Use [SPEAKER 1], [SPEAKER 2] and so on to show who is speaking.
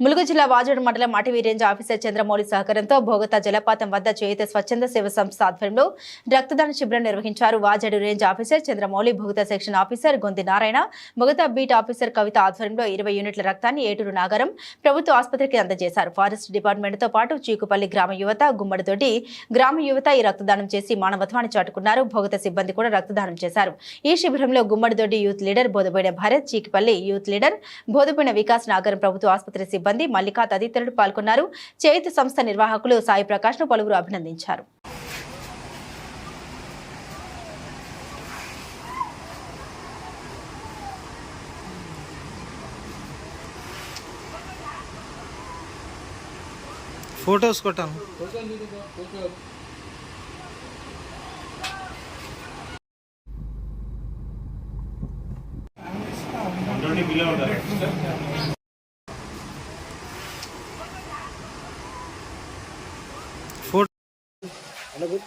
[SPEAKER 1] ములుగు జిల్లా వాజేడు మండలం అటవీ రేంజ్ ఆఫీసర్ చంద్రమౌళి సహకారంతో భోగత జలపాతం వద్ద చేయుత స్వచ్ఛంద సేవ సంస్థ ఆధ్వర్యంలో రక్తదాన శిబిరం నిర్వహించారు Vajedu range officer Chandramouli Bhogata section officer Gonthi Narayana Bhogata beat officer Kavitha ఆధ్వర్యంలో ఇరవై యూనిట్ల రక్తాన్ని ఏటూరు నాగరం ప్రభుత్వ ఆసుపత్రికి అందజేశారు. ఫారెస్ట్ డిపార్ట్మెంట్తో పాటు చీకుపల్లి గ్రామ యువత గుమ్మడితోటి గ్రామ యువత ఈ రక్తదానం చేసి మానవత్వాన్ని చాటుకున్నారు. భోగత సిబ్బంది కూడా రక్తదానం చేశారు. ఈ శిబిరంలో Gummadithoti youth leader Bodhaboina Bharat Chikipalli youth leader Bodhaboina Vikas Nagaram ప్రభుత్వ ఆసుపత్రి సిబ్బంది మల్లికా తదితరులు పాల్గొన్నారు. చేయుత సంస్థ నిర్వాహకులు సాయి ప్రకాష్ను పలువురు అభినందించారు.
[SPEAKER 2] ఫొటోస్ కొట్టాను. लघु